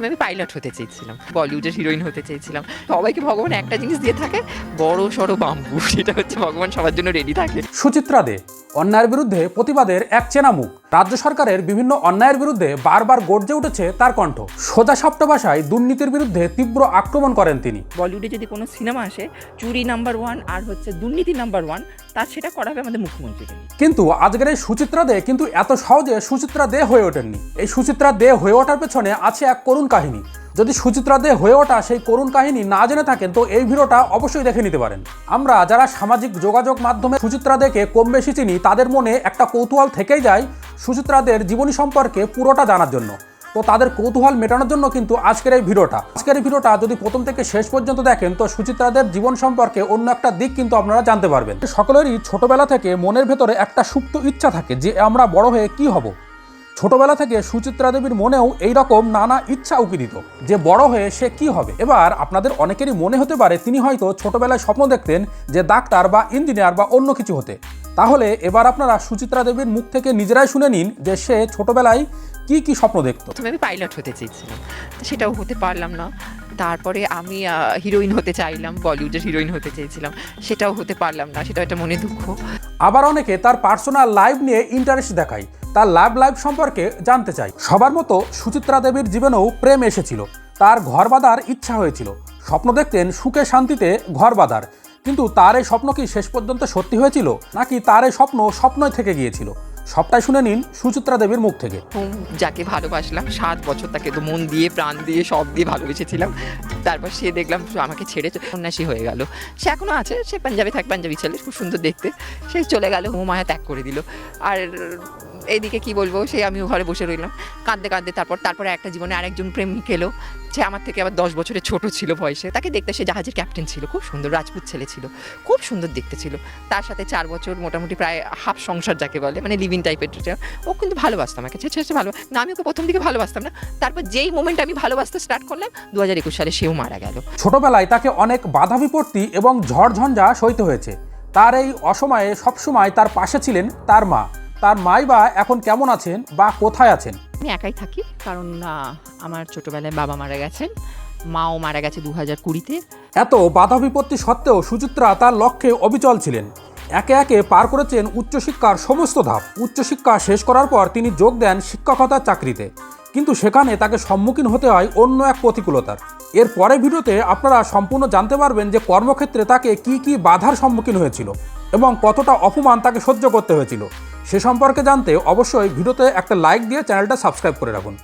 প্রথমে আমি পাইলট হতে চেয়েছিলাম, বলিউডের হিরোইন হতে চেয়েছিলাম। সবাইকে ভগবান একটা জিনিস দিয়ে থাকে, বড় সড়ো বাম্বু, সেটা হচ্ছে ভগবান সবার জন্য রেডি থাকে। সুচিত্রা দে অন্যায়ের বিরুদ্ধে প্রতিবাদের এক চেনা মুখ রাজ্য সরকারের বিভিন্ন অন্যায়ের বিরুদ্ধে বারবার গর্জে উঠেছে তার কণ্ঠ। সোজা সাপ্ত ভাষায় দুর্নীতির বিরুদ্ধে তীব্র আক্রমণ করেন তিনি। বলিউডে যদি কোনো সিনেমা আসে চুরি নাম্বার ওয়ান আর হচ্ছে দুর্নীতি নাম্বার ওয়ান তার সেটা করা হবে আমাদের মুখ্যমন্ত্রীকে। কিন্তু আজকের এই সুচিত্রা দে কিন্তু এত সহজে সুচিত্রা দে হয়ে ওঠেননি। এই সুচিত্রা দে হয়ে ওঠার পেছনে আছে এক করুণ কাহিনী। যদি সুচিত্রা দে হয়ে ওঠা সেই করুণ কাহিনী না জেনে থাকেন, তো এই ভিডিওটা অবশ্যই দেখে নিতে পারেন। আমরা যারা সামাজিক যোগাযোগ মাধ্যমে সুচিত্রা দেকে কম বেশি চিনি, তাদের মনে একটা কৌতূহল থেকেই যায় সুচিত্রাদের জীবনী সম্পর্কে পুরোটা জানার জন্য। তো তাদের কৌতূহল মেটানোর জন্য কিন্তু আজকের এই ভিডিওটা। আজকের এই ভিডিওটা যদি প্রথম থেকে শেষ পর্যন্ত দেখেন, তো সুচিত্রাদের জীবন সম্পর্কে অন্য একটা দিক কিন্তু আপনারা জানতে পারবেন। সকলেরই ছোটবেলা থেকে মনের ভেতরে একটা সুপ্ত ইচ্ছা থাকে যে আমরা বড় হয়ে কি হব। ছোটবেলা থেকে সুচিত্রা দেবীর মনেও এই রকম নানা ইচ্ছা উকি দিত যে বড় হয়ে সে কি হবে। এবার আপনাদের অনেকেরই মনে হতে পারে তিনি হয়তো ছোটবেলায় স্বপ্ন দেখতেন যে ডাক্তার বা ইঞ্জিনিয়ার বা অন্য কিছু হতে। তাহলে এবার আপনারা সুচিত্রা দেবীর মুখ থেকে নিজেরাই শুনে নিন যে সে ছোটবেলায় কি কি স্বপ্ন দেখতো? প্রথমে আমি পাইলট হতে চেয়েছিলাম। তো সেটাও হতে পারলাম না। তারপরে আমি হিরোইন হতে চাইলাম বলিউডের হিরোইন হতে চেয়েছিলাম। সেটাও হতে পারলাম না সেটাও একটা মনে দুঃখ। আবার অনেকে তার পার্সোনাল লাইফ নিয়ে ইন্টারেস্ট দেখায় তার লাভ লাইফ সম্পর্কে জানতে চাই সবার মতো সুচিত্রা দেবীর জীবনেও প্রেম এসেছিল। তার ঘর বাঁধার ইচ্ছা হয়েছিল। স্বপ্ন দেখতেন সুখে শান্তিতে ঘর বাঁধার। কিন্তু তার এই স্বপ্ন কি শেষ পর্যন্ত সত্যি হয়েছিল? নাকি তার এই স্বপ্ন স্বপ্নই থেকে গিয়েছিল? সবটাই শুনে নিন সুচিত্রা দেবীর মুখ থেকে। যাকে ভালোবাসলাম, সাত বছর তাকে তো মন দিয়ে, প্রাণ দিয়ে, সব দিয়ে ভালোবেসেছিলাম। তারপর সে দেখলাম আমাকে ছেড়ে সন্ন্যাসী হয়ে গেল। সে এখনও আছে, সে পাঞ্জাবি থাক, পাঞ্জাবি ছেলে, খুব সুন্দর দেখতে। সে চলে গেল ও মায়া ত্যাগ করে দিল। আর এইদিকে কি বলব, সে আমিও ঘরে বসে রইলাম। কাঁদতে কাঁদতে তারপর, তারপরে একটা জীবনে আরেকজন প্রেমিক এলো সে আমার থেকে আবার দশ বছরের ছোট ছিল বয়সে। তাকে দেখতে সে জাহাজের ক্যাপ্টেন ছিল, খুব সুন্দর রাজপুত ছেলে ছিল, খুব সুন্দর দেখতে ছিল। তার সাথে চার বছর মোটামুটি প্রায় হাফ সংসার যাকে বলে মানে লিভিং টাইপের ও কিন্তু ভালোবাসতাম আমাকে। ছেড়ে ছেড়ে ভালো না আমি ওকে প্রথম দিকে ভালোবাসতাম না। তারপর যেই মোমেন্ট আমি ভালোবাসতে স্টার্ট করলাম দু হাজার একুশ সালে সেও মারা গেল। ছোটবেলায় তাকে অনেক বাধা বিপত্তি এবং ঝড়ঝঞ্ঝা সইতে হয়েছে। তার এই অসময়ে সবসময় তার পাশে ছিলেন তার মা। তার মাই বা এখন কেমন আছেন বা কোথায় আছেন? আমি একাই থাকি কারণ আমার ছোটবেলায় বাবা মারা গেছেন। মাও মারা গেছে দু হাজার কুড়িতে। এত বাধা বিপত্তি সত্ত্বেও সুচিত্রা তার লক্ষ্যে অবিচল ছিলেন। একে একে পার করেছেন উচ্চশিক্ষার সমস্ত ধাপ। উচ্চশিক্ষা শেষ করার পর তিনি যোগ দেন শিক্ষকতার চাকরিতে। কিন্তু সেখানে তাকে সম্মুখীন হতে হয় অন্য এক প্রতিকূলতার। এর পরে ভিডিওতে আপনারা সম্পূর্ণ জানতে পারবেন যে কর্মক্ষেত্রে তাকে কি কি বাধার সম্মুখীন হয়েছিল এবং কতটা অপমান তাকে সহ্য করতে হয়েছিল। সে সম্পর্কে জানতে অবশ্যই ভিডিওতে একটা লাইক দিয়ে চ্যানেলটা সাবস্ক্রাইব করে রাখুন।